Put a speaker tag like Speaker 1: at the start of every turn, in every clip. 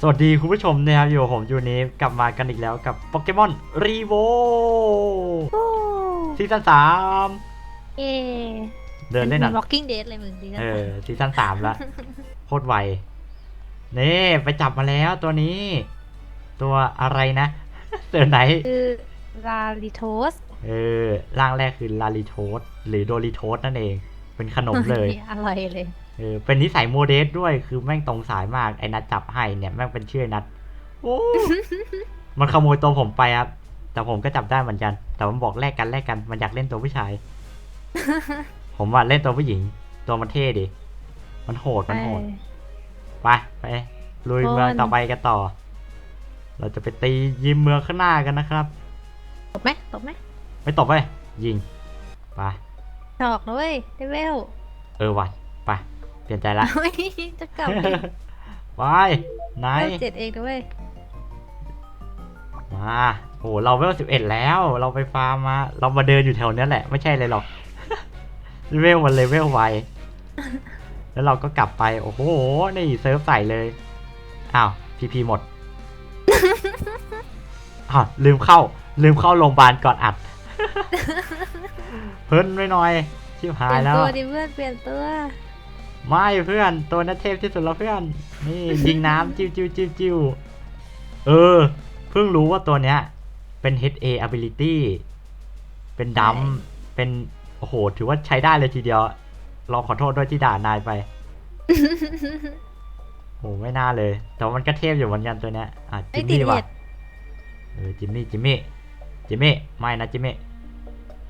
Speaker 1: สวัสดีคุณผู้ชมนะครับอยู่กับผมยูนี้กลับมากันอีกแล้วกับโปเกมอนรีโวซีซั่นสาม
Speaker 2: เอ
Speaker 1: เดินเล่นอะ
Speaker 2: Walking Dead เลยมึงดีนะ
Speaker 1: เออซีซั่นสามละโคตรไวนี่ไปจับมาแล้วตัวนี้ ตัวอะไรนะเสือไหน
Speaker 2: คือลาลิโทส
Speaker 1: เออร่างแรกคือลาลิโทสหรือโดริโทสนั่นเอง เป็นขนมเลย
Speaker 2: อร่อยเลย
Speaker 1: เออเป็นนิสัยโมเดสด้วยคือแม่งตรงสายมากไอ้นัดจับให้เนี่ยแม่งเป็นชื่อไอ้นัดโอ้มันขโมยตัวผมไปครับ แต่ผมก็จับได้เหมือนกัน แต่มันบอกแลกกันแลกกันมันอยากเล่นตัวผู้ชาย ผมว่าเล่นตัวผู้หญิง ตัวมันเท่ดิมันโหดมันโหดไปไปลุย
Speaker 2: โหด
Speaker 1: เมืองต่อไปกันต่อ เราจะไปตียิมเมืองข้างหน้ากันนะครับ
Speaker 2: ตบไหมตบไหม
Speaker 1: ไม่ตบไปยิงไป
Speaker 2: ถอกนะเว้ยได้เวล
Speaker 1: เออวันไป เปลี่ยนใจละ
Speaker 2: เฮ้ยจะกลับดิ
Speaker 1: ไปไหน
Speaker 2: เวลเจ็ดเองนะเว้ย
Speaker 1: มาโอ้เราเวลสิบเอ็ดแล้ว เราไปฟาร์มมา เรามาเดินอยู่แถวเนี้ยแหละ ไม่ใช่เลยหรอกเวลมันเลยเวลไว แล้วเราก็กลับไป โอ้โห นี่เซิร์ฟใส่เลย อ้าวพีพีหมดอ้าวลืมเข้า ลืมเข้าโรงพยาบาลก่อนอัด เพิ่นไว้หน่อย ชิบ
Speaker 2: เป
Speaker 1: หา
Speaker 2: ลี่
Speaker 1: ย
Speaker 2: ยน
Speaker 1: แล้ว
Speaker 2: ตัวดิเพื่อนเปลี่ยนตัว
Speaker 1: ไม่เพื่อนตัวนั้นเทพที่สุดแล้วเพื่อน นี่ยิงน้ำจิ้วจิ้วจิ้วจิ้วเออ เพิ่งรู้ว่าตัวเนี้ย เป็น HA ability เป็นดัมเป็น โอ้โห ถือว่าใช้ได้เลยทีเดียว เราขอโทษด้วยที่ด่านายไปโหไม่น่าเลย แต่ว่ามันก็เทพอยู่เหมือนกันตัวเนี้ยอะ
Speaker 2: ไอ้
Speaker 1: จิม
Speaker 2: ติด
Speaker 1: มี่ว่ะ
Speaker 2: เห็ด
Speaker 1: เออจิมมี่จิมมี่จิมมี่ไม่นะจิมมี่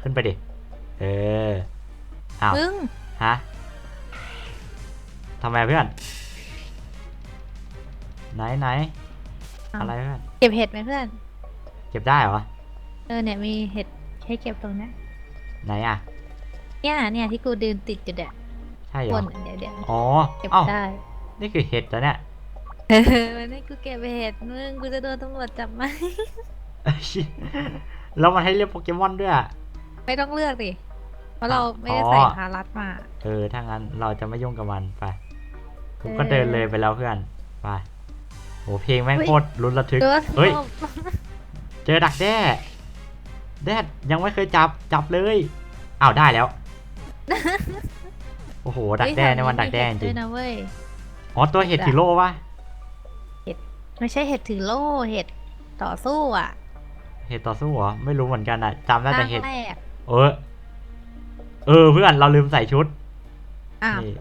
Speaker 1: ขึ้นไปดิเอออ้าว
Speaker 2: มึง
Speaker 1: ฮะ ทำไมเพื่อน ไหนไหน
Speaker 2: เอา
Speaker 1: อะไรเพื่อน
Speaker 2: เก็บเห็ดไหมเพื่อน
Speaker 1: เก็บได้เหรอ
Speaker 2: เออเนี่ยมีเห็ดให้เก็บตรงเนี้ย
Speaker 1: ไหนอะ
Speaker 2: เนี่ยเนี่ยที่กูเดินติดอยู่เด็ด
Speaker 1: ใช่เหร
Speaker 2: บ
Speaker 1: อน
Speaker 2: เดี๋ยวเดี๋ยว
Speaker 1: อ๋อ
Speaker 2: เก็บ
Speaker 1: เอ้า
Speaker 2: ได้
Speaker 1: นี่คือเห็ดแล้วเนี่ย
Speaker 2: เออวันนี้กูเก็บเห็ดมึงกูจะโดนตำรวจจับไหม
Speaker 1: แล้วมันให้เรียกโปเกมอนด้วยอะ
Speaker 2: ไม่ต้องเลือกดิเพราะเรา
Speaker 1: อ๋อ
Speaker 2: ไม่ได้ใส่พารัดมา
Speaker 1: เออ ถ้างั้นเราจะไม่ยุ่งกับมันไป ผมก็
Speaker 2: เออ
Speaker 1: เดินเลยไปแล้วเพื่อนไปโหเพลงแม่ง
Speaker 2: เฮ้ย
Speaker 1: โคตรลุ้นระทึก
Speaker 2: ตัว
Speaker 1: เฮ้ย
Speaker 2: ส้ม
Speaker 1: เจอดักแด้ แดดยังไม่เคยจับจับเลยอ้าวได้แล้ว โอ้โห ดักแด้ในวันดักแด้จ
Speaker 2: มีเห็
Speaker 1: ริ
Speaker 2: ด้ว
Speaker 1: ง
Speaker 2: ยนะเว้ย
Speaker 1: อ๋อตัวเห็ดถือโล่ปะ
Speaker 2: ไม่ใช่เห็ดถือโล่เห็ดต่อสู้อะ
Speaker 1: เห็ดต่อสู้เหรอไม่รู้เหมือนกันอะจำได้แต่เห็ด
Speaker 2: ร่างแรก
Speaker 1: เออเออเพื่อนเราลืมใส่ชุด
Speaker 2: อ้าว
Speaker 1: นี่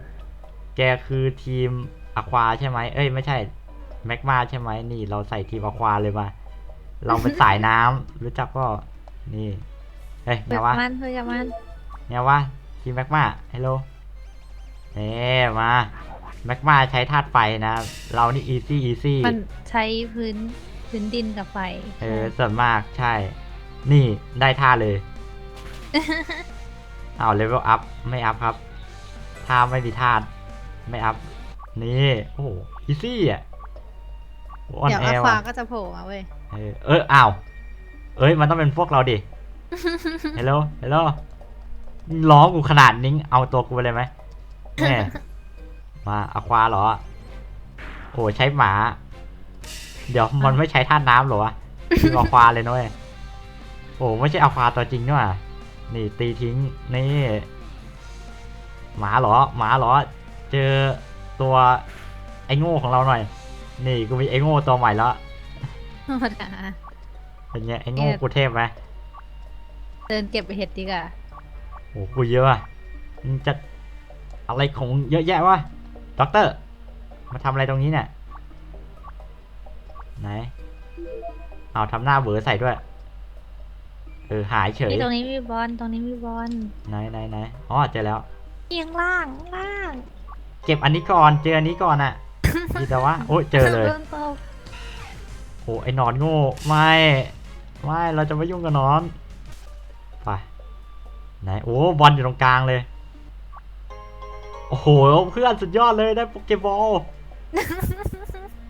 Speaker 1: แกคือทีมอควาใช่ไหมเอ้ยไม่ใช่แมกมาใช่ไหมนี่เราใส่ทีมอควาเลยมาเราเป็นสายน้ำรู้จักก็นี่เฮ้ย
Speaker 2: เปิ
Speaker 1: เนี่
Speaker 2: ด
Speaker 1: ยวะ
Speaker 2: มันเพื่อมัน
Speaker 1: เนี่ยวะทีมแมกมาฮัลโหลเน่มาแมกมาใช้ธาตุไฟนะ เรานี่อีซี่อีซี่
Speaker 2: มันใช้พื้นพื้นดินกับไฟ
Speaker 1: เออส่วนมากใช่ นี่ได้ท่าเลยเอาเลเวลอัพไม่อัพครับท่าไม่มีท่า ไม่อัพ นี่ โอ้โหอีซี่อะออน
Speaker 2: เดี๋ยว
Speaker 1: แอ
Speaker 2: อา
Speaker 1: ร์
Speaker 2: ควา
Speaker 1: ว่ะ
Speaker 2: ก็จะโผล่มาเว้ย
Speaker 1: เออเอออ้าว เอ้ย มันต้องเป็นพวกเราดิ เฮลโลเฮลโลร้องกูขนาดนี้เอาตัวกูไปเลยไหมแม่มาอควาเหรอ โอ้ใช้หมา เดี๋ยวมันไม่ใช้ท่าน้ำเหรอวะคืออควาเลยนะเว้ย โอ้ไม่ใช่อควาตัวจริงด้วยว่ะนี่ตีทิ้ง นี่ หมาเหรอ หมาเหรอ เจอตัวไอ้โง่ของเราหน่อย นี่กูมีไอ้โง่ตัวใหม่แล้ว
Speaker 2: ธรรมดา
Speaker 1: เป็นไงไอ้โง่
Speaker 2: เนี่ย
Speaker 1: กูเทพไหม
Speaker 2: เดินเก็บเห็ดดีกว่า
Speaker 1: โอ้กูเยอะอะมึงจะอะไรของเยอะแยะวะด็อกเตอร์ มาทำอะไรตรงนี้เนี่ยไหนเอาทำหน้าเบอใส่ด้วย เออหายเฉย
Speaker 2: นี่ตรงนี้มีบอลตรงนี้มีบอล
Speaker 1: ไหนไหนไหนอ๋อเจอแล้ว
Speaker 2: เอียงล่างล่าง
Speaker 1: เก็บอันนี้ก่อน เจออันนี้ก่อนอะดีแต่ว่า โอ้ยเจอเลย
Speaker 2: โดนตบ
Speaker 1: โอ้ไอ้หนอนโง่ไม่ไม่เราจะไม่ยุ่งกับหนอนไปไหนโอ้บอลอยู่ตรงกลางเลย โอ้โหเพื่อนสุดยอดเลยได้โปเกบอล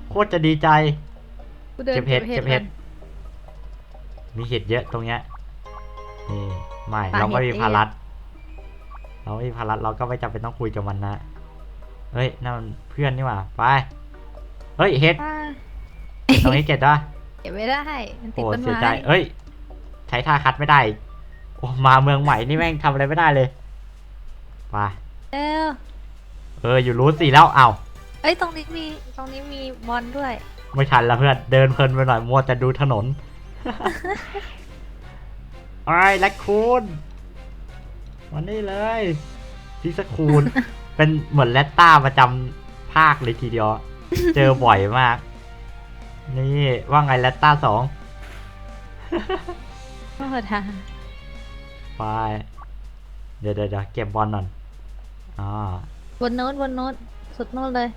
Speaker 1: โคตรจะดีใจ
Speaker 2: กูเดิน
Speaker 1: เก็บเห็ดเก็บเห็ด
Speaker 2: มัน
Speaker 1: มีเห็ดเยอะตรงเนี้ยนี่ไม่
Speaker 2: ปลา
Speaker 1: เราไม่
Speaker 2: เห็
Speaker 1: มี
Speaker 2: ดเอง
Speaker 1: ภารัตเราไม่มีภารัตเราก็ไม่จำเป็นต้องคุยกับมันนะ เฮ้ยนั่นมันเพื่อนนี่หว่า ไป เฮ้ยเห็ด
Speaker 2: อ่า
Speaker 1: ตรงนี้เก็บได้
Speaker 2: เก็บไม่ได้ มันติด
Speaker 1: โอ้
Speaker 2: ต้น
Speaker 1: เสีย
Speaker 2: ไม้
Speaker 1: ใจเอ้ย ใช้ท่าคัดไม่ได้อีกโอ้มาเมืองใหม่นี่แม่งทำอะไรไม่ได้เลยไป
Speaker 2: เออ
Speaker 1: เอออยู่รู้สิแล้วเอ้า
Speaker 2: เอ้ยตรงนี้มีตรงนี้มีบอลด้วย
Speaker 1: ไม่ทันแล้วเพื่อนเดินเพลินไปหน่อยมัวแต่ดูถนน ไอ้แลคคูนวันนี้เลยซิสคูน เป็นเหมือนแรตต้าประจำภาคเลยทีเดียว เจอบ่อยมาก นี่ว่าไงแรตต้าสอง
Speaker 2: โอ้ทา
Speaker 1: ไปเดี๋ยวเดี๋ยวเดี๋ยวเก็บบอลหน่อยอ่า
Speaker 2: บนโน้ตบนโน้ตสุดโน้ตเลย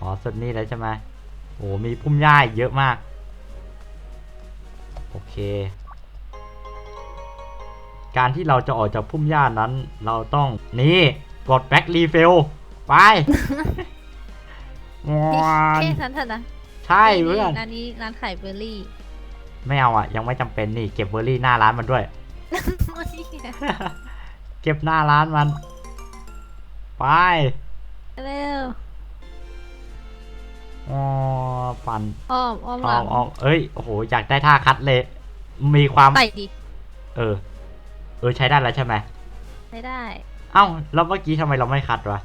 Speaker 1: อ๋อ สุดนี่เลยใช่ไหมโอ้มีพุ่มหญ้าอีกเยอะมาก โอเค การที่เราจะออกจากพุ่มหญ้านั้น เราต้องนี่ กดแบ็กรีเฟลไปงอน
Speaker 2: แค่นั้นเถอะนะ
Speaker 1: ใช่เพื่อน
Speaker 2: ร้านนี้ร้านขายเบอร์รี่
Speaker 1: ไม่เอาอะ ยังไม่จำเป็นนี่ เก็บเบอร์รี่หน้าร้านมันด้วย เก็บหน้าร้านมัน ไป
Speaker 2: เร็ว
Speaker 1: อ๋อปั่น
Speaker 2: อ้อมอ้อมห
Speaker 1: อ๋อ
Speaker 2: ลัง
Speaker 1: อ๋อเอ้ยโอ้โหอยากได้ท่าคัดเลย มีความ
Speaker 2: ใส่ดิ
Speaker 1: เออ เออใช้ได้แล้วใช่ไหม
Speaker 2: ไม่ได้
Speaker 1: เอ้าแล้วเมื่อกี้ทำไมเราไม่คัดวะ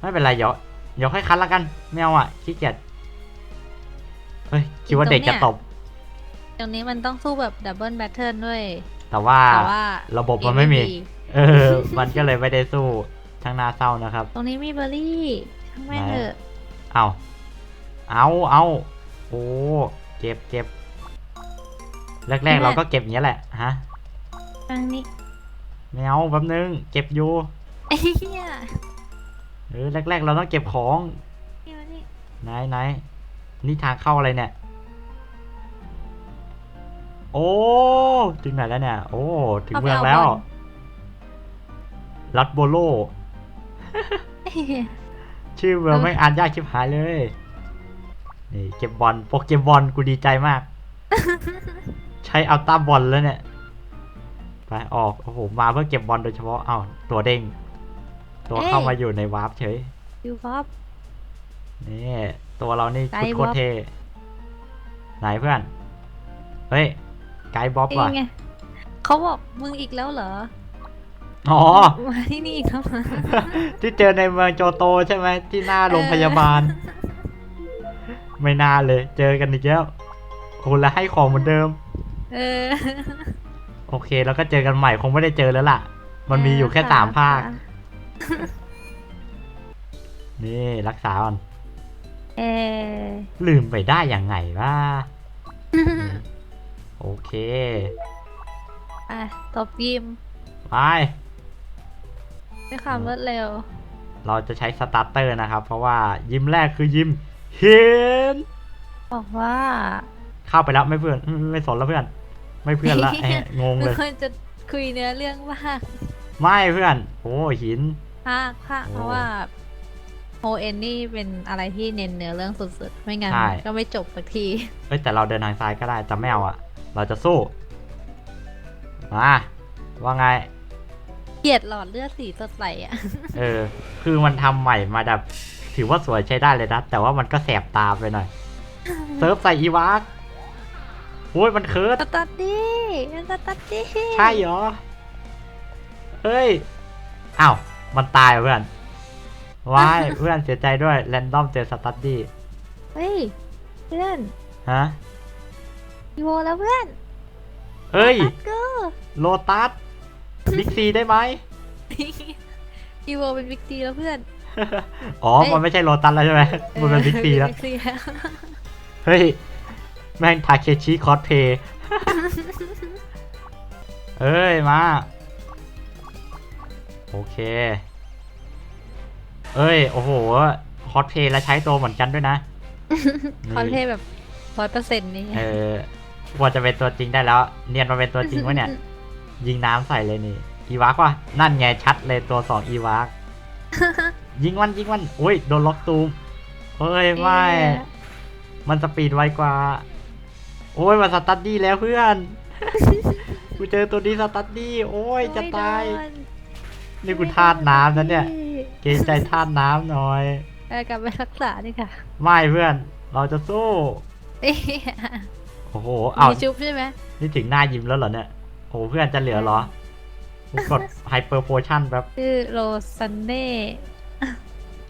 Speaker 1: ไม่เป็นไรเดี๋ยวเดี๋ยวค่อยคัดแล้วกันไม่เอาอะขี้เกียจเฮ้ยคิดว่าเด็กจะตบ
Speaker 2: ตรงนี้มันต้องสู้แบบดับเบิลแบทเทิลด้วย
Speaker 1: แต่ว่า
Speaker 2: แต่ว่า
Speaker 1: ระบบมันไม่มี
Speaker 2: ดี
Speaker 1: เออ มันก็เลยไม่ได้สู้ทั้งหน้าเศร้านะครับ
Speaker 2: ตรงนี้มีเบอร์รี่ช่างแม่ง
Speaker 1: ไหน
Speaker 2: เถอะ
Speaker 1: เอาเอาเอาโอ้เก็บเก็บแรกๆเราก็เก็บอย่างนี้ยแหละฮะ
Speaker 2: ทางนี้
Speaker 1: ไม่เอาแป๊บนึง เก็บอยู่
Speaker 2: ไอ้เหี้ย
Speaker 1: เออแรก ๆ เราต้องเก็บของ
Speaker 2: นี่มานี่
Speaker 1: ไหนไหนนี่ทางเข้าอะไรเนี่ย โอ้ถึงไหนแล้วเนี่ย โอ้ ถึงเมืองแล้วลัดโบโล
Speaker 2: ไอ้เหี้ย
Speaker 1: ชื่อเมืองไม่งอ่านยากชิบหายเลยนี่เก็บบอลโปเกมอนกูดีใจมาก ใช้อัลต้าบอลแล้วเนี่ย ไปออกโอ้โหมาเพื่อเก็บบอลโดยเฉพาะอ้าวตัวเด้ง ตัวเข้ามาอยู่ในวาร์ปเฉย
Speaker 2: ยูฟอป
Speaker 1: นี่ตัวเรานี่
Speaker 2: ไก
Speaker 1: ชุด
Speaker 2: ด์
Speaker 1: โค
Speaker 2: บ๊
Speaker 1: ต
Speaker 2: อ
Speaker 1: ร
Speaker 2: บ
Speaker 1: เท่ไหนเพื่อน เฮ้ย ไกด์บ๊อบ
Speaker 2: เอ้
Speaker 1: ว่ะ
Speaker 2: ไงเขาบอกมึงอีกแล้วเหรอ
Speaker 1: อ๋อ
Speaker 2: มาที่นี่อีกแล้วเหรอ
Speaker 1: ที่เจอในเมืองโจโตใช่ไหมที่หน้าโรงพยาบาล ไม่น่าเลย เจอกันอีกแล้วโอ้แล้วให้ของเหมือนเดิม
Speaker 2: เออ
Speaker 1: โอเค แล้วก็เจอกันใหม่คงไม่ได้เจอแล้วล่ะ มันมีอยู่แค่สามภาค นี่รักษาก่อน
Speaker 2: เออ
Speaker 1: ลืมไปได้ยังไงวะนี่โอเค
Speaker 2: อะตบยิม
Speaker 1: ไป
Speaker 2: ด้วยความรวดเร็ว
Speaker 1: เราจะใช้สตาร์เตอร์นะครับ เพราะว่ายิ้มแรกคือยิ้มเห็น
Speaker 2: บอกว่า
Speaker 1: เข้าไปแล้วไม่เพื่อนไม่ไม่สนแล้วเพื่อน ไม่เพื่อนละแอะงง
Speaker 2: มึ
Speaker 1: เล
Speaker 2: ง
Speaker 1: ย
Speaker 2: ควรจะคุยเนื้อเรื่องมาก
Speaker 1: ไม่เพื่อน โอ้หิน
Speaker 2: ภาคภาค
Speaker 1: โอ้
Speaker 2: เพราะว่าโฮเอ็นนี่เป็นอะไรที่เน้นเนื้อเรื่องสุดๆ ไม่งั้น
Speaker 1: ใช่
Speaker 2: ก็ไม่จบสักที
Speaker 1: เอ้ยแต่เราเดินทางซ้ายก็ได้แต่ไม่เอาอะเราจะสู้ มาว่าไง
Speaker 2: เกลียดหลอดเลือดสีสดใสอะ
Speaker 1: เออ คือมันทำใหม่มาแบบ ถือว่าสวยใช้ได้เลยนะ แต่ว่ามันก็แสบตาไปหน่อย เซิร์ฟใส่อีวาก โอ้ยมันเคิร์ด
Speaker 2: สตัดดี้สตัดดี้
Speaker 1: ใช่เหรอ เฮ้ย อ้าว มันตายเหรอเพื่อนว้ายเพื่อนเสียใจด้วยแรนดอมเจอสตัดดี้
Speaker 2: เฮ้ย เพื่อน
Speaker 1: ฮะ
Speaker 2: อีโวแล้วเพื่อน
Speaker 1: เอ้ย
Speaker 2: ตัดกู
Speaker 1: โลตัส บิ๊กซีได้ไหม
Speaker 2: อีโวเป็นบิ๊กซีแล้วเพื่อน
Speaker 1: อ๋อ
Speaker 2: เอ้ย
Speaker 1: มันไม่ใช่โลตัสแล้วใช่ไหมมันเป็นบิ๊กซีแล้ว
Speaker 2: บิ๊กซีแล้ว
Speaker 1: เฮ้ย แม่งทาเคชิคอสเพย์เอ้ย มา โอเค เอ้ย โอ้โหคอสเพย์แล้วใช้ตัวเหมือนกันด้วยนะ
Speaker 2: คอนเทแบบร้อยเปอร์เซ็นต์นี่
Speaker 1: เออพอจะเป็นตัวจริงได้แล้ว เนียนมาเป็นตัวจริงวะเนี่ย ยิงน้ำใส่เลยนี่ อีวากว่ะนั่นไงชัดเลยตัวสองอีวากยิงมันยิงมันอุ้ย โดนล็อกตูมเฮ้ย ไม่ มันสปีดไวกว่า โอ้ยมันสตัดดี้แล้วเพื่อน กูเจอตัวนี้สตัดดี้โอ้ยจะตาย นี่กูธาตุน้ำนะเนี่ย เกรงใจธาตุน้ำหน่อย
Speaker 2: เออกลับไปรักษาดีค่ะ
Speaker 1: ไม่เพื่อน เราจะสู้
Speaker 2: เอ๊ะ
Speaker 1: โอ้โหเอา
Speaker 2: มีชุบใช่ไหม
Speaker 1: นี่ถึงหน้ายิ้มแล้วเหรอเนี่ยโอ้โหเพื่อนจะเหลือเหรอกูกดไฮเปอร์โพชั่นแป๊บ
Speaker 2: ชื่อโรซันเน่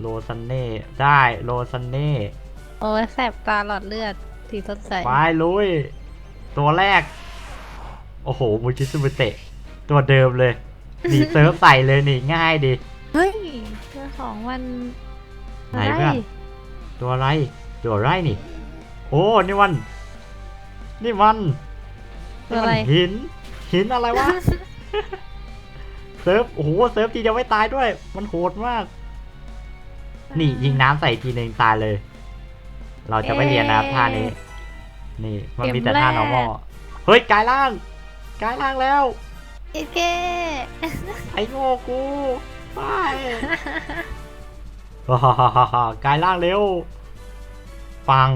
Speaker 1: โลซันเน่ได้โลซันเน่
Speaker 2: โอ้ยแสบตาหลอดเลือด สีสดใส
Speaker 1: ไปลุย ตัวแรก โอ้โหมูจิซุเมเตะ ตัวเดิมเลย หนีเซิร์ฟใส่เลยนี่ง่ายดิ
Speaker 2: เฮ้ยเจ้าของมัน
Speaker 1: ไหนเพื่อนตัวอะไร ตัวอะไรนี่ โอ้ นี่มัน นี่มัน
Speaker 2: ตัวอะไร
Speaker 1: นี่มันหิน หินอะไรวะ เซิร์ฟ โอ้โห เซิร์ฟทีเดียวไม่ตายด้วย มันโหดมาก นี่ยิงน้ำใส่ทีหนึ่งตายเลย เราจะไม่เรียนนะครับท่านี้ นี่มันมีแต่ท่า normal เฮ้ยกลายร่างกลายร่างแล้ว
Speaker 2: เอเก้
Speaker 1: ไอ้โง่กูไปฮ่าฮ่าฮ่าฮ่ากลายร่างเร็ว ฟัง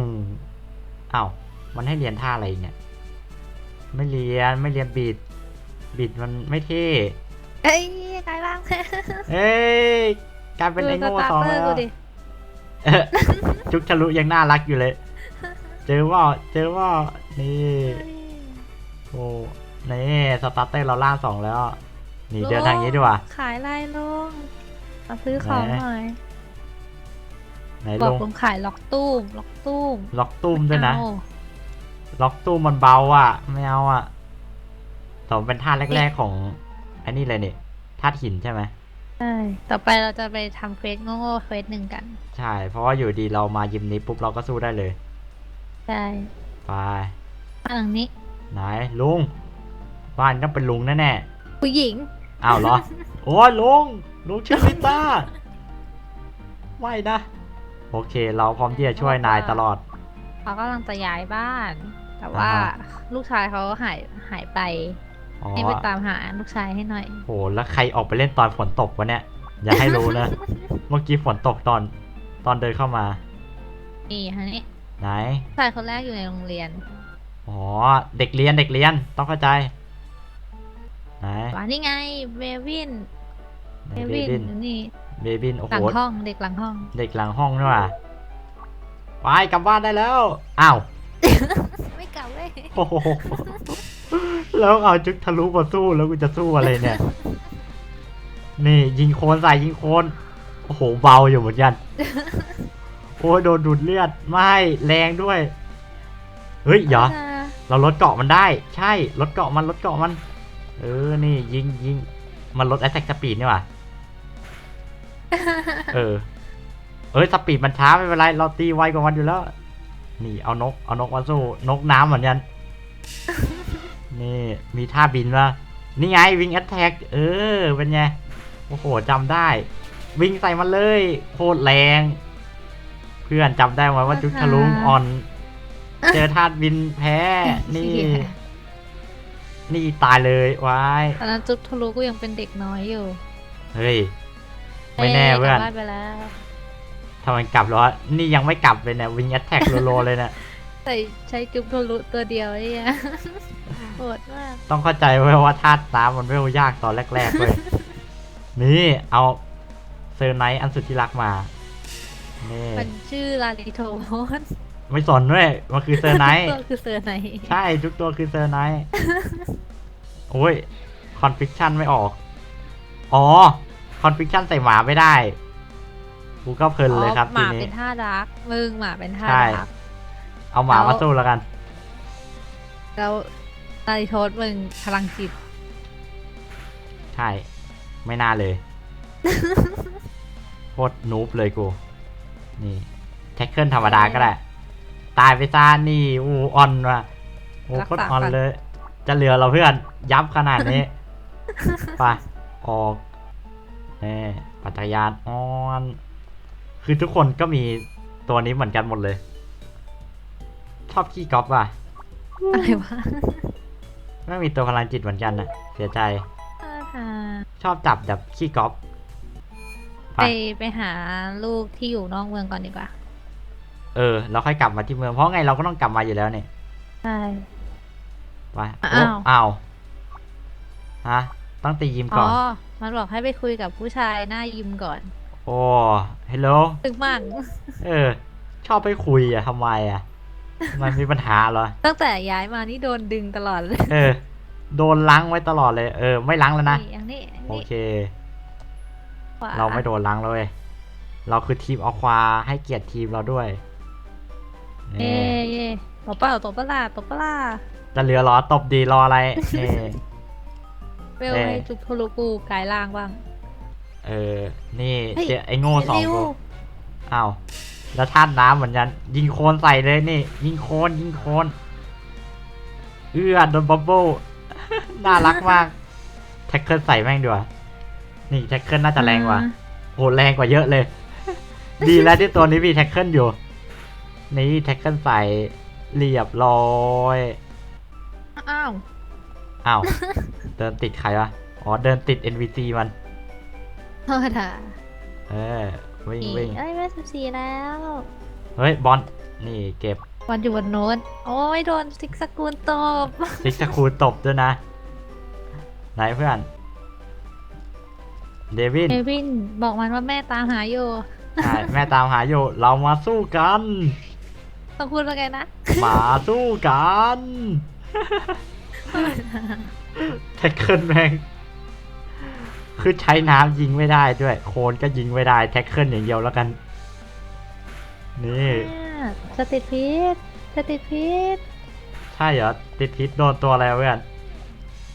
Speaker 1: อ้าวมันให้เรียนท่าอะไรอีกเนี่ย ไม่เรียนไม่เรียนบิด บิดมันไม่เท่
Speaker 2: เอ้ยกลายร่าง
Speaker 1: เอ้ยกลายเป็นไอ้โง่
Speaker 2: ดู
Speaker 1: สอง
Speaker 2: ตาร์เตอ
Speaker 1: แล้
Speaker 2: ร์
Speaker 1: ว
Speaker 2: กูดิ
Speaker 1: เออ จุกทะลุยังน่ารักอยู่เลย เจอว่าเจอว่านี่โอ้นี่สตาร์เตอร์เราล่างสองแล้ว นี่เดินทางนี้ดีกว่า
Speaker 2: ขายไรลุงมาซื้อของ
Speaker 1: ไหน
Speaker 2: หน่อย
Speaker 1: ไหน
Speaker 2: บ
Speaker 1: ล
Speaker 2: อก
Speaker 1: ง
Speaker 2: ลุงขายล็อกตู้มล็อกตู้ม
Speaker 1: ล็อกตุ้มด้วยนะ
Speaker 2: เอา
Speaker 1: ล็อกตู้มันเบาอะ ไม่เอาอะแต่มันเป็นท่าแรกๆของไอ้นี่เลยเนี่ยท่าหินใช่ไหม
Speaker 2: ใช่ ต่อไปเราจะไปทำเควสโง่ๆเควสหนึ่งกัน
Speaker 1: ใช่ เพราะว่าอยู่ดีเรามายิมนี้ปุ๊บเราก็สู้ได้เลย
Speaker 2: ใช่
Speaker 1: ไป
Speaker 2: มาหลังนี้
Speaker 1: ไหนลุง บ้านต้องเป็นลุงแน่
Speaker 2: ผู้หญิง
Speaker 1: ๆอ้าวเหรอ โอ้ยลุง ลุงชื่อลิต้าไม่นะ โอเค เราพร้อมที่จะช่วยนายตลอด
Speaker 2: เขากำลังจะย้ายบ้าน แต่ว่า
Speaker 1: อ่าฮะ
Speaker 2: ลูกชายเขาหายหายไป
Speaker 1: อ๋อ
Speaker 2: ให้ไปตามหาลูกชายให้หน่อย
Speaker 1: โห แล้วใครออกไปเล่นตอนฝนตกวะเนี่ย อย่าให้รู้นะ เมื่อกี้ฝนตกตอนตอนเดินเข้ามา
Speaker 2: นี่ฮะนี่
Speaker 1: ไหน
Speaker 2: ชายคนแรกอยู่ในโรงเรียน
Speaker 1: อ๋อ เด็กเรียนเด็กเรียนต้องเข้าใจ ไหน
Speaker 2: ว่านี่ไงเบวิน
Speaker 1: ไหน
Speaker 2: เบ
Speaker 1: เบ
Speaker 2: วิน
Speaker 1: บิน
Speaker 2: นี่
Speaker 1: เบบินโอ้
Speaker 2: ห
Speaker 1: โห
Speaker 2: ลังห้องเด็กหลังห้อง
Speaker 1: เด็กหลังห้องนี่หว่าไปกลับบ้านได้แล้ว อ้าว
Speaker 2: ไม่กลับเว้ย
Speaker 1: โอ้โห แล้วเอาจุกทะลุมาสู้แล้วกูจะสู้อะไรเนี่ย นี่ยิงโคนใส่ยิงโคนโอ้โหเบาอยู่เหมือนกันโอ้ยโดนดูดเลือดไม่แรงด้วย เฮ้ยเดี๋ยวเราลดเกาะมันได้ ใช่ลดเกาะมันลดเกาะมัน เออนี่ยิงยิงมันลดแอตแทกสปีดนี่หว่าเออเอ้ยสปีดมันช้าไม่เป็นไรเราตีไวกว่ามันอยู่แล้ว นี่เอานกเอานกมาสู้นกน้ำเหมือนกัน นี่มีท่าบินว่านี่ไงวิงแอตแทกเออเป็นไงโอ้โหจำได้ วิ่งใส่มันเลยโคตรแรง เพื่อนจำได้ไหมว่าจุดทะลุงอ่อน เจอธาตุบินแพ้ นี่ นี่ตายเลยวาย
Speaker 2: ตอนนั้นจุดทะลุกูยังเป็นเด็กน้อยอยู่
Speaker 1: เฮ้ย ไม่แน่
Speaker 2: ย
Speaker 1: เพื่อน
Speaker 2: กลับบ้านไปแล้ว
Speaker 1: ทำไมกลับแล้ววะนี่ยังไม่กลับเลยเนี่ยวิงแอตแทกโลๆเลยเนี่ย
Speaker 2: ใส่ใช้จุดทะลุตัวเดียวเนี่ย โหดมาก
Speaker 1: ต้องเข้าใจไว้ว่าธาตุน้ำมันไม่ยากตอนแรกๆเว้ย นี่เอาเซอร์ไนท์อันสุดที่รักมา นี่
Speaker 2: มันชื่อลาลิโทโพส
Speaker 1: ไม่สนด้วย มันคือเซอร์ไนท์
Speaker 2: ตัวคือเสือไหน
Speaker 1: ใช่ทุกตัวคือเซอร์ไนท์โอ้ย คอนฟิคชันไม่ออก อ๋อ คอนฟิคชันใส่หมาไม่ได้ กูก็เพลินเลยครับ
Speaker 2: ห
Speaker 1: ที
Speaker 2: มา
Speaker 1: นี้
Speaker 2: เป็นท่ารัก มึงหมาเป็นท่า
Speaker 1: ใช่
Speaker 2: รัก
Speaker 1: เอาหมามาสู้แล้วกัน
Speaker 2: แล้ว ลาลิโทสมึงพลังจิต
Speaker 1: ใช่ ไม่น่าเลย โคตรนูบเลยกู นี่ แท็กเกิลธรรมดาก็ได้ ตายไปซานี่ อูออนว่ะโอ้โคตรออนเลย จะเหลือเราเพื่อน ยับขนาดนี้ ไป ออกนี่ปัตตยานออน คือทุกคนก็มีตัวนี้เหมือนกันหมดเลย ชอบขี้ก๊อปว่ะ
Speaker 2: อะไรวะ
Speaker 1: ไม่มีตัวพลังจิตเหมือนกันนะเสียใจ
Speaker 2: ท่าทาง
Speaker 1: ชอบจับแบบขี้ก๊อปไป
Speaker 2: ไปไปหาลูกที่อยู่นอกเมืองก่อนดีกว่า
Speaker 1: เออ เราค่อยกลับมาที่เมืองเพราะไงเราก็ต้องกลับมาอยู่แล้วเนี่ย
Speaker 2: ใช่
Speaker 1: ไป
Speaker 2: อ้าว
Speaker 1: โอ้อ้าวฮะต้องตียิม
Speaker 2: อ๋
Speaker 1: ก่
Speaker 2: อ
Speaker 1: อน
Speaker 2: มันบอกให้ไปคุยกับผู้ชายหน้ายิมก่อน
Speaker 1: โอ้เฮลโล
Speaker 2: ตึกมาก
Speaker 1: เออ ชอบไปคุยอะทำไมอะ มันมีปัญหาเหรอ
Speaker 2: ตั้งแต่ย้ายมานี่โดนดึงตลอดเลย
Speaker 1: เออ โดนล้างไว้ตลอดเลย เออ ไม่ล้างแล้วนะ
Speaker 2: อย่างนี้อย่าง
Speaker 1: โอ
Speaker 2: นี้
Speaker 1: เค
Speaker 2: ขว
Speaker 1: เราไม่โดนล้างแล้วเว้ย เราคือทีมอควาให้เกียรติทีมเราด้วย
Speaker 2: เย่
Speaker 1: นี่
Speaker 2: เย่ตบเปล่าตบเปล่าตบเปล่า
Speaker 1: จะเหลือเหรอตบดีรออะไรนี่
Speaker 2: เวล
Speaker 1: เอ่อ
Speaker 2: ให้จุดโทรกูกายล่างบ้าง
Speaker 1: เออ นี่
Speaker 2: เฮ้ย
Speaker 1: เจอไอ้โง่สอง
Speaker 2: เร็ว
Speaker 1: ตัวอ้าว แล้วธาตุน้ำเหมือนกันยิงโคลนใส่เลยนี่ ยิงโคลนยิงโคลนเอื้อโดนบับเบิ้ลน่ารักมากแท็กเกิลใส่แม่งดีกว่านี่แท็กเกิลน่าจะแรงกว่าโหแรงกว่าเยอะเลย ดีแล้วที่ตัวนี้มีแท็กเกิลอยู่ นี่แท็กเกิลใส่เรียบร้อย
Speaker 2: อ้าว
Speaker 1: อ้าวเดินติดใครวะอ๋อเดินติด NVC มัน
Speaker 2: โทษค่ะ
Speaker 1: เออ วิ่ง
Speaker 2: นี่
Speaker 1: วิ่ง
Speaker 2: เอ้ยแม่สิบสี่แล้ว
Speaker 1: เฮ้ยบอลนี่เก็บ
Speaker 2: วันอยู่บนโน้นโอ้ยโดนซิกสกูลตบ
Speaker 1: ซิกซาคูตบด้วยนะไหนเพื่อนเดวิน
Speaker 2: เอวินบอกมันว่าแม่ตามหาอยู่
Speaker 1: ใช่แม่ตามหาอยู่เรามาสู้กัน
Speaker 2: ต้องพูดว่าไงนะ
Speaker 1: มาสู้กันแท็กเกิลแม่ง คือใช้น้ำยิงไม่ได้ด้วย โคนก็ยิงไม่ได้แท็กเกิลอย่างเดียวแล้วกัน นี่
Speaker 2: สติดพิษสติดพิษ
Speaker 1: ใช่เหรอติดพิษโดนตัวอะไรวะเพื่อน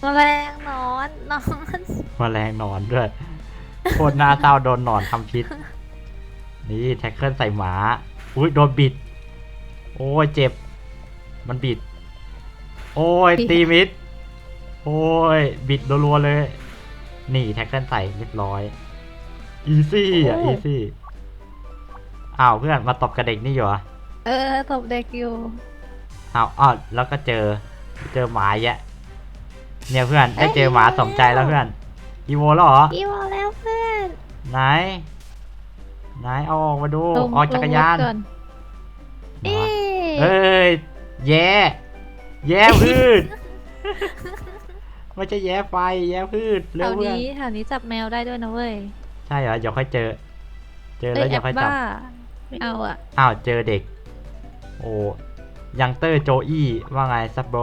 Speaker 2: แมลงหนอนหนอน
Speaker 1: แมลงหนอนด้วยโคตรน่าเศร้าโดนหนอนทำพิษ นี่แท็กเกิลใส่หมา อุ้ยโดนบิด โอ้ยเจ็บ มันบิด โอ้ยตีมิด โอ้ยบิดรัวๆเลย นี่แท็กเกิลใส่เรียบร้อย อีซี่อะ อีซี่ อ้าวเพื่อนมาตบกระเด็กนี่อยู่เหรอะ
Speaker 2: เออตบเด็กอยู่
Speaker 1: อ้าวอ้าวแล้วก็เจอ เจอหมาแยะ เนี่ยเพื่อนได้เจอหมาสมใจแล้วเพื่อน อีโวแล้วเหรอ
Speaker 2: อีวอลแล้วเพื่อน
Speaker 1: ไหน ไหนเอาออกมาดู
Speaker 2: ลง
Speaker 1: ออกจักรยาน
Speaker 2: ลงรถก่อนเอ๊
Speaker 1: เอ้ย แย่ แย่พืช ไม่ใช่แย่ไฟแย่พืช
Speaker 2: แถ
Speaker 1: เร็ว
Speaker 2: ว
Speaker 1: เพื่อน
Speaker 2: นี้แถวนี้จับแมวได้ด้วยนะเว้ย
Speaker 1: ใช่เหรอเดี๋ยวค่อยเจอ เจอ
Speaker 2: เอ้
Speaker 1: แล้
Speaker 2: ยวแอ
Speaker 1: เดี๋ย
Speaker 2: ป
Speaker 1: วค่อยจับ
Speaker 2: บ้าไม่เอาอะ
Speaker 1: อ้าวเจอเด็ก โอ้ยังเตอร์โจอี้ว่าไงซับโบร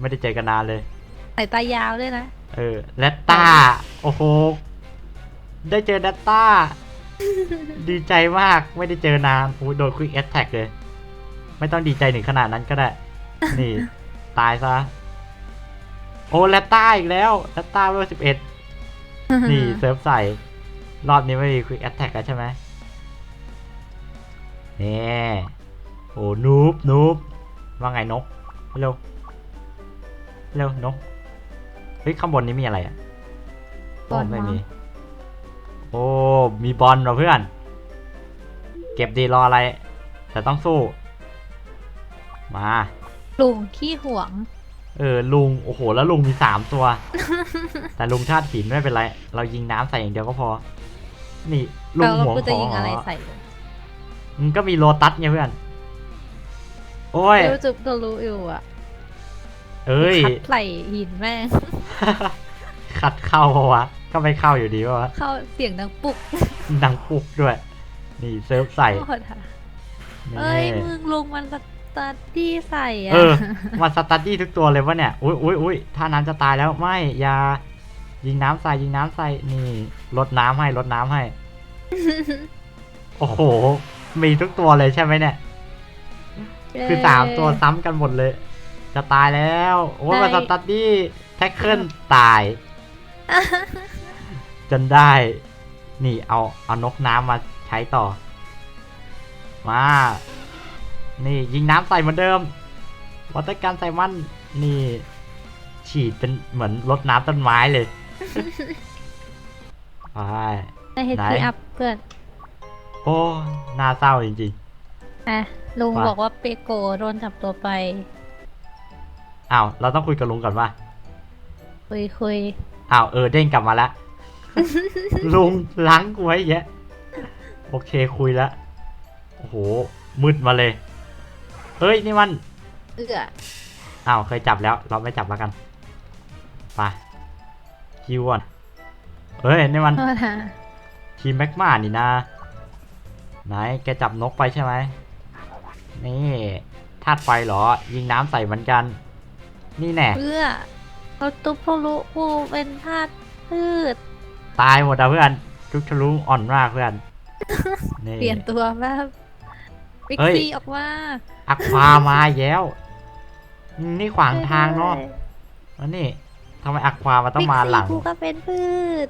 Speaker 1: ไม่ได้เจอกันนานเลย
Speaker 2: สายตายาวด้วยนะ
Speaker 1: เออแรตต้าโอ้โห ได้เจอแรตต้าดีใจมากไม่ได้เจอนานโอ้ยโดนควิกแอตแทกเลย ไม่ต้องดีใจถึงขนาดนั้นก็ได้ นี่ ตายซะ โอ้แรตต้าอีกแล้วแรตต้าเวลสิบเอ็ดนี่เซิร์ฟใส่ รอบนี้ไม่มีควิกแอตแทกแล้วใช่ไหมนี่โอ้นูบนูบว่าไงนก เร็ว เร็วนก เฮ้ย ข้างบนนี้มีอะไรอะ
Speaker 2: บอล
Speaker 1: โไม่
Speaker 2: มั้ง
Speaker 1: มี โอ้ มีบอลเหรอเพื่อน เก็บดีรออะไร แต่ต้องสู้ มา
Speaker 2: ลุงขี้หวง
Speaker 1: เออลุงโอ้โห แล้วลุงมีสามตัว แต่ลุงธาตุหินไม่เป็นไร เรายิงน้ำใส่อย่างเดียวก็พอ นี่ลุง
Speaker 2: เรา
Speaker 1: หัว
Speaker 2: กู
Speaker 1: ข
Speaker 2: จะ
Speaker 1: อง
Speaker 2: ยิง
Speaker 1: เหร
Speaker 2: อะไร
Speaker 1: อ
Speaker 2: ใส่
Speaker 1: มึงก็มีโลตัสไงเพื่อน โอ้ย
Speaker 2: เดี๋ยวจุบตัวรู้อยู่อะ
Speaker 1: เอ้ย
Speaker 2: คัดไหลหินแม่ง
Speaker 1: ขัดเข้าปะวะ ก็ไม่เข้าอยู่ดีปะวะ
Speaker 2: เข้าเสียงดังปุก
Speaker 1: ดังปุกด้วย นี่เซิร์ฟใส่
Speaker 2: โคตรอะ
Speaker 1: นี่
Speaker 2: เอ้ยมึงลุงมันส ตาร์ดี้ใส่อะ
Speaker 1: เออมาสตาร์ดี้ทุกตัวเลยวะเนี่ย อุ้ยอุ้ยอุ้ยถ้าน้ำจะตายแล้วไม่อย่ายิงน้ำใส่ยิงน้ำใส่นี่ลดน้ำให้ลดน้ำให้ โอ้โห มีทุกตัวเลยใช่ไหมเนี่ย คือสามตัวซ้ำกันหมดเลย จะตายแล้ว โอ้ยมาสตาร์ดี้แท็กเกิลตาย จนได้ นี่เอาเอานกน้ำมาใช้ต่อ มา นี่ยิงน้ำใส่เหมือนเดิมวัตการใส่มันนี่ ฉีดเป็นเหมือนรดน้ำต้นไม้เลยไป
Speaker 2: ในเฮด
Speaker 1: ไหน
Speaker 2: พีอัพเพื่อน
Speaker 1: โอ้น่าเศร้าจริง
Speaker 2: อะลุง
Speaker 1: ว่า
Speaker 2: บอกว่าเปโกโดนจับตัวไป
Speaker 1: ๆอ้าวเราต้องคุยกับลุงก่อนว่า
Speaker 2: คุยคุย
Speaker 1: อ้าวเออเด้งกลับมาแล้วลุงล้างกูไว้แยะโอเคคุยแล้วโอ้โหมืดมาเลย เฮ้ยนี่มัน
Speaker 2: เอื้อ
Speaker 1: อ้าวเคยจับแล้ว เราไม่จับแล้วกันไปคิวก่อนเฮ้ยนี่มัน
Speaker 2: โทษนะ
Speaker 1: ทีมแม็กมานี่นะไหนแกจับนกไปใช่ไหมนี่ธาตุไฟเหรอ ยิงน้ำใส่เหมือนกัน นี่แน่
Speaker 2: เพื่อเราตุพลุกูเป็นธาตุพืช
Speaker 1: ตายหมดอะเพื่อนทุกทะลุอ่อนมากเพื่อนนี่
Speaker 2: เปลี่ยนตัวแบบบิ๊ก
Speaker 1: เฮ้ย
Speaker 2: ซีออกมา
Speaker 1: อักความาอีกแล้ว นี่ขวางทางเนาะแล้วนี่ทำไมอักความาต้องมาหลัง
Speaker 2: บิ๊กซีกูก็เป็นพืช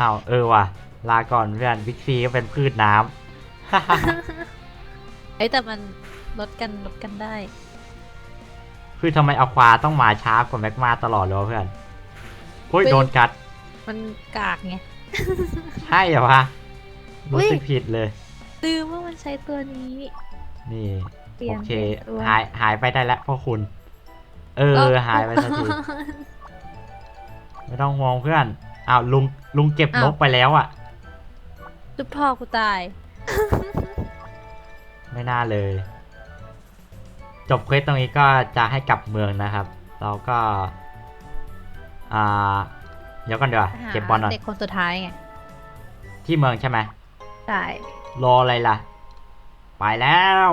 Speaker 1: อ้าวเออว่ะ ลาก่อนเพื่อนบิ๊กซีก็เป็นพืชน้ำ
Speaker 2: เอ้ยแต่มันลดกันลดกันได้
Speaker 1: คือทำไมอักควาต้องมาช้ากว่าแม็กมาตลอดเลยวะเพื่อนโอ้ย
Speaker 2: ไม่
Speaker 1: โดนกัด
Speaker 2: มันกากไง
Speaker 1: ใช่เหรอวะ
Speaker 2: อุ๊
Speaker 1: รู้
Speaker 2: ย
Speaker 1: สึกผิดเลย
Speaker 2: ลืมว่ามันใช้ตัวนี้
Speaker 1: นี่
Speaker 2: เปลี่ย
Speaker 1: โอนเค
Speaker 2: เปลี่ยนตัว
Speaker 1: หายหายไปได้แล้วพ่อคุณ เออ
Speaker 2: รอบ
Speaker 1: หายไปสักทีไม่ต้องห่วงเพื่อนอ้าวลุงลุงเก็บนกไปแล้วอะ
Speaker 2: จุดพ่อกูตาย
Speaker 1: ไม่น่าเลย จบเควสตรงนี้ก็จะให้กลับเมืองนะครับ เราก็อ่าเดี๋ยวก่อนเดี๋ยวาเก็บบอลหน่อย
Speaker 2: เด็กคนสุดท้ายไง
Speaker 1: ที่เมืองใช่ไหม
Speaker 2: ใช่
Speaker 1: รออะไรล่ะ ไปแล้ว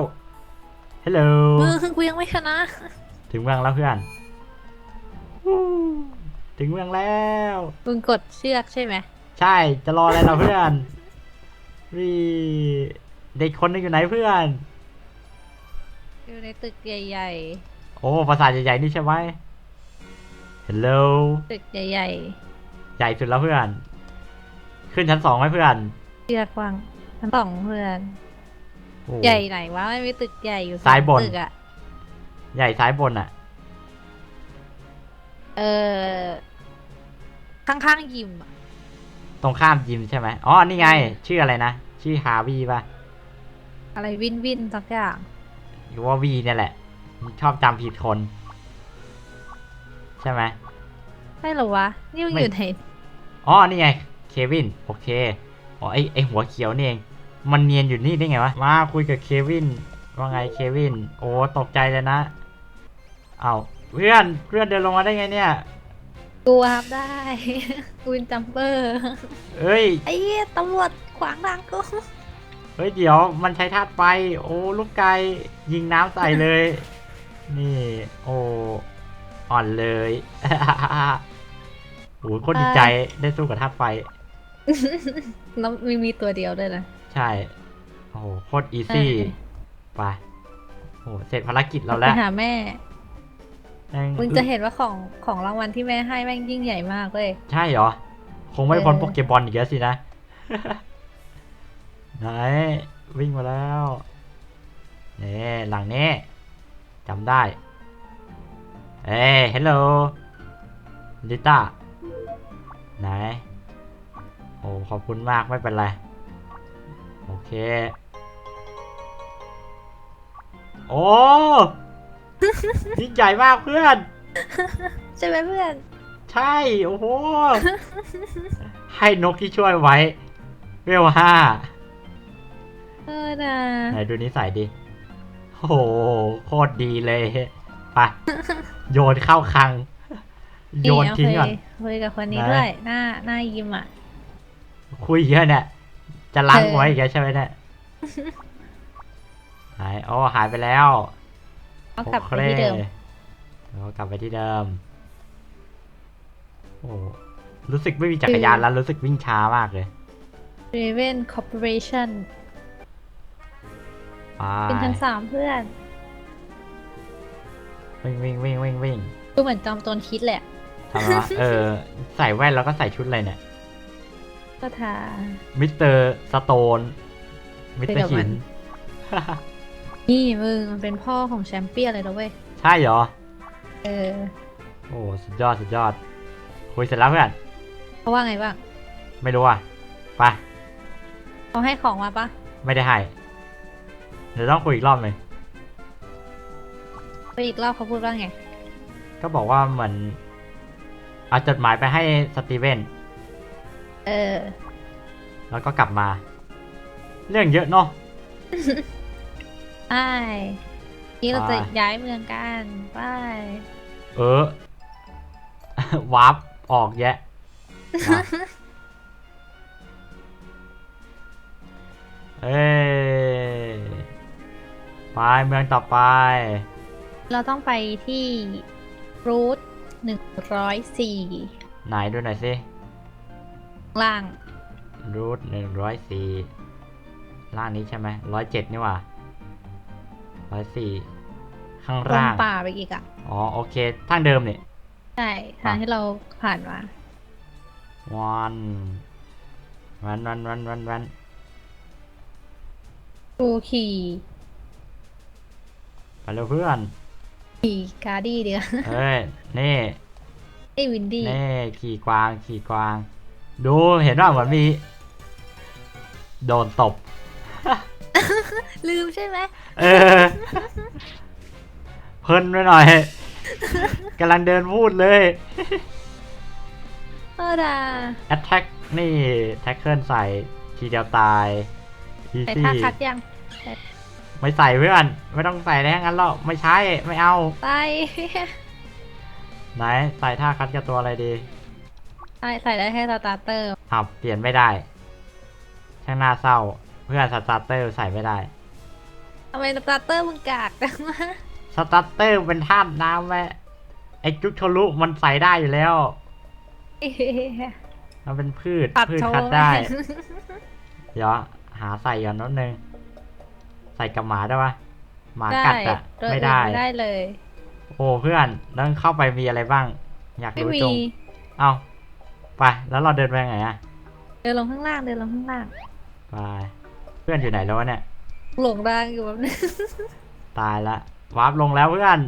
Speaker 1: ฮัลโหล
Speaker 2: มึงกูยังไม่ชนะ
Speaker 1: ถึงเมืองแล้วเพื่อนวู้ถึงเมืองแล้ว
Speaker 2: มึงกดเชือกใช่ไหม
Speaker 1: ใช่ จะรออะไรเราเพื่อนวีเด็กคนนึงอยู่ไหนเพื่อน
Speaker 2: อยู่ในตึกใหญ่
Speaker 1: โอ้ภาษาทใหญ่ๆนี่ใช่ไหมฮัลโหล
Speaker 2: ๆ ตึกใหญ่
Speaker 1: ใหญ่สุดแล้วเพื่อน ขึ้นชั้นสองไหมเพื่อน
Speaker 2: ๆเชือกวางทั้งสองเพื่อน
Speaker 1: โอ้
Speaker 2: ใหญ่ไหนวะไม่มีตึกใหญ่อยู่สอง
Speaker 1: ซ้ายบน
Speaker 2: ตึกอะ
Speaker 1: ใหญ่ซ้ายบนอะ
Speaker 2: เออข้างๆยิมอะ
Speaker 1: ตรงข้ามยิมใช่ไหมอ๋อ นี่ไง ชื่ออะไรนะ ชื่อฮาวีป่ะ
Speaker 2: อะไรวินวินสักอย่าง
Speaker 1: หรือว่าวีเนี่ยแหละมันชอบจำผิดคน ใช่ไหม
Speaker 2: ใช่เหรอวะ นี่มึง
Speaker 1: ไม่
Speaker 2: อยู่ไหน
Speaker 1: อ๋อ นี่ไง เควิน โอเค อ๋อ ไอไอหัวเขียวนี่เอง มันเนียนอยู่นี่ได้ไงวะ มาคุยกับเควิน ว่าไงเควิน โอ้ตกใจเลยนะ เอาเพื่อนเพื่อนเดินลงมาได้ไงเนี่ย
Speaker 2: กูครับได้ กูเป็นจัมเปอร์
Speaker 1: เอ้ย
Speaker 2: ไอ้เหี้ยตำรวจขวางทางกู
Speaker 1: เฮ้ยเดี๋ยวมันใช้ธาตุไฟ โอ้ลูกไก่ยิงน้ำใส่เลย นี่ โอ้อ่อนเลยโอ้โหโคตรดีใจได้สู้กับธาตุไฟ
Speaker 2: แล้วมีมีตัวเดียวด้วยนะ
Speaker 1: ใช่ โอ้โห โคตรอีซี่
Speaker 2: เออ
Speaker 1: ไป โอ้โหเสร็จภารกิจเรา
Speaker 2: ไป
Speaker 1: แล้ว
Speaker 2: หาแม่
Speaker 1: แม่ง
Speaker 2: มึงจะเห็นว่าของของรางวัลที่แม่ให้แม่งยิ่งใหญ่มากเลย
Speaker 1: ใช่เหรอ คงไม่พ้น
Speaker 2: เออ
Speaker 1: โปเกมอนอีกแล้วสินะ ไหน วิ่งมาแล้วนี่หลังนี้จำได้ เอ้ยฮัลโหลลิต้า ไหน โอ้ ขอบคุณมากไม่เป็นไร โอเค โอ้ยิ่งใหญ่มากเพื่อน
Speaker 2: ใช่ไหมเพื่อน
Speaker 1: ใช่ โอ้โห ให้นกที่ช่วยไว้เวลห้า
Speaker 2: เออนะ
Speaker 1: ไหนดูนิสัยดิโอ้โห โคตรดีเลย ไป โยนเข้าคลัง โยนทิ้งก่อน
Speaker 2: คุยคุยกับคนนี้
Speaker 1: ไหน
Speaker 2: ด้วย หน้า หน้ายิ้มอะ
Speaker 1: คุยเยอะเนี่ย จะล้าง
Speaker 2: เออ
Speaker 1: ไว้อีกแล้วใช่ไหมเนี่ยหายอ๋อหายไปแล้ว
Speaker 2: เอากลับไปที่เดิม
Speaker 1: โอคแล้วกลับไปที่เดิม โอ้รู้สึกไม่มีจักรยานแล้วรู้สึกวิ่งช้ามากเลย
Speaker 2: Raven Corporation
Speaker 1: ไป
Speaker 2: เป็นชั้นสามเพื่อน
Speaker 1: วิ่งวิ่งวิ่งวิ่งวิ่ง
Speaker 2: ดูเหมือนจอมโจรคิดแหละ
Speaker 1: ทำไมวะเออ ใส่แว่นแล้วก็ใส่ชุดอะไรเนี่ย
Speaker 2: ก็ทา
Speaker 1: มิสเตอร์สโตน มิสเตอ
Speaker 2: ไปกั
Speaker 1: ร์
Speaker 2: บมั
Speaker 1: หิ
Speaker 2: น
Speaker 1: น
Speaker 2: นี่มึงมันเป็นพ่อของแชมเปี้ยนเลยนะเว้ย
Speaker 1: ใช่เหรอ
Speaker 2: เออ
Speaker 1: โอ้สุดยอดสุดยอด คุยเสร็จแล้วเพื่อน
Speaker 2: เขาว่าไงบ้าง
Speaker 1: ไม่รู้อะ ไป
Speaker 2: เขาให้ของมาปะ
Speaker 1: ไม่ได้ให้ เดี๋ยวต้องคุยอีกรอบหนึ่ง
Speaker 2: ไปอีกรอบเขาพูดว่าไง
Speaker 1: ก็บอกว่าเหมือนเอาจดหมายไปให้สตีเวน
Speaker 2: เออ
Speaker 1: แล้วก็กลับมา เรื่องเยอะเนาะ
Speaker 2: ใช่นี่เราจะ
Speaker 1: ไป
Speaker 2: ย้ายเมืองกันไป
Speaker 1: เออ วาร์ปออกแยะมาเอ้ยไปเมืองต่อไป
Speaker 2: เราต้องไปที่รูทหนึ่งร้อยสี่
Speaker 1: ไหนดูหน่อยสิ
Speaker 2: ล่าง
Speaker 1: รูทหนึ่งร้อยสี่ล่างนี้ใช่ไหมร้อยเจ็ดนี่หว่าร้อยสี่ข้าง
Speaker 2: ตรง
Speaker 1: ล่าง
Speaker 2: ป่าไปอีกอะ
Speaker 1: อ๋อ โอเคทางเดิมนี่
Speaker 2: ใช่ ทางที่เราผ่านมา
Speaker 1: วันวันวันวันวันวัน
Speaker 2: ดูขี่
Speaker 1: ไปเร็วเพื่อน
Speaker 2: ขี่การ์ดี้ดีกว่า
Speaker 1: เฮ้ย นี่
Speaker 2: ไอ้วินดี้
Speaker 1: นี่ ขี่กวาง ขี่กวาง ดูเห็นว่าเหมือนมี โดนตบ
Speaker 2: ลืมใช่ไหม
Speaker 1: เออ เพลินไปหน่อยกำลังเดินพูดเลย
Speaker 2: เออดา
Speaker 1: attack นี่แท็กเกิลใส่ทีเดียวตาย
Speaker 2: ใส่
Speaker 1: easy
Speaker 2: ท่าคัดยัง
Speaker 1: ไม่ใส่เพื่อน ไม่ต้องใส่แล้วงั้นหรอกไม่ใช้ไม่เอา
Speaker 2: ใส่
Speaker 1: ไหน ใส่ท่าคัดกับตัวอะไรดี
Speaker 2: ใส่ใส่ได้แค่สตาร์เตอร์
Speaker 1: อ้าวเปลี่ยนไม่ได้ ช่างน่าเศร้า เพื่อนสตาร์เตอร์ใส่ไม่ได้
Speaker 2: ทำไมสตาร์เตอร์มึงกากจังวะ
Speaker 1: สตาร์เตอร์เป็นธาตุน้ำแม่ไอจุกทะลุมันใส่ได้อยู่แล้ว
Speaker 2: เอ๊ะ
Speaker 1: มันเป็นพืช
Speaker 2: ตัด
Speaker 1: พืช
Speaker 2: โชว์
Speaker 1: คัดได้ เดี๋ยวหาใส่ก่อนนิดนึง ใส่กับหมาได้ปะหมา
Speaker 2: ได้
Speaker 1: กัดอะ
Speaker 2: ตัว
Speaker 1: ไม่
Speaker 2: อื่น
Speaker 1: ได้
Speaker 2: ไม่ได้เลย
Speaker 1: โอ้เพื่อนแล้วเข้าไปมีอะไรบ้าง อยาก
Speaker 2: ไม่
Speaker 1: รู้
Speaker 2: มี
Speaker 1: จง เอา ไป แล้วเราเดินไปไงอะ
Speaker 2: เดินลงข้างล่าง เดินลงข้างล่าง
Speaker 1: ไป เพื่อนอยู่ไหนแล้ววะเนี่ย
Speaker 2: หลงรางอยู่แบบนึง
Speaker 1: ตายละวาร์ปลงแล้วเพื่อน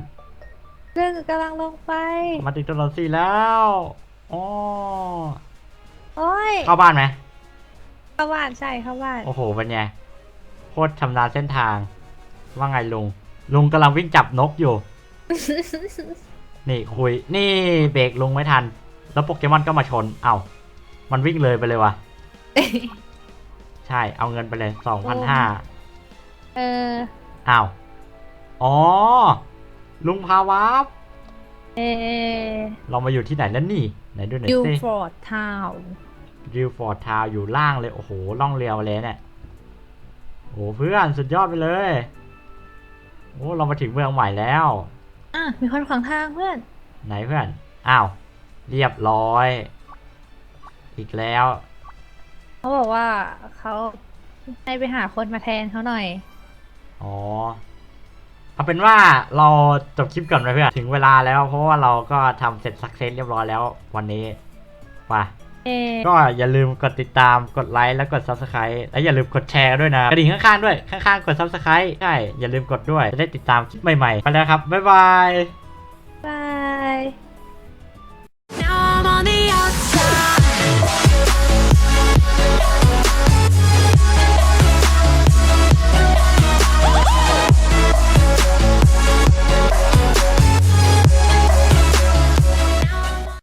Speaker 2: เรื่องกำลังลงไป
Speaker 1: มาถึงถนนสี่แล้วอ๋อ
Speaker 2: โอ้ย
Speaker 1: เข้าบ้านไหม
Speaker 2: เข้าบ้านใช่เข้าบ้าน
Speaker 1: โอ้โหเป็นไงโคตรชำนาญเส้นทาง ว่าไงลุง ลุงกำลังวิ่งจับนกอยู่ นี่คุย นี่เบรกลุงไม่ทัน แล้วโปเกมอนก็มาชน เอ้ามันวิ่งเลยไปเลยวะใช่ เอาเงินไปเลยสองพันห้า
Speaker 2: เออ
Speaker 1: อ้าว อ๋อ ลุงพาวาร์ป
Speaker 2: เอ
Speaker 1: เรามาอยู่ที่ไหนแล้วนี่ ไหนดูหน่อย
Speaker 2: ยู
Speaker 1: สิ
Speaker 2: ฟอร์ดทาว
Speaker 1: ริวฟอร์ดทาวอยู่ล่างเลย โอ้โห ล่องเรือมาเลยเนี่ย โอ้เพื่อนสุดยอดไปเลย โอ้ เรามาถึงเมืองใหม่แล้ว
Speaker 2: อะ มีคนขวางทางเพื่อน
Speaker 1: ไหนเพื่อน อ้าว เรียบร้อย อีกแล้ว
Speaker 2: เขาบอกว่าเขาให้ไปหาคนมาแทนเขาหน่อย
Speaker 1: อ๋อ เอาเป็นว่าเราจบคลิปก่อนไหมเพื่อนถึงเวลาแล้ว เพราะว่าเราก็ทำเสร็จสักเซสเรียบร้อยแล้ววันนี้ไป
Speaker 2: เอ
Speaker 1: ก็อย่าลืมกดติดตามกดไลค์แล้วกด Subscribe และอย่าลืมกดแชร์ด้วยนะกระดิ่งข้างๆด้วยข้างๆกด Subscribe ใช่อย่าลืมกดด้วยจะได้ติดตามคลิปใหม่ๆไปแล้วครับบ๊ายบาย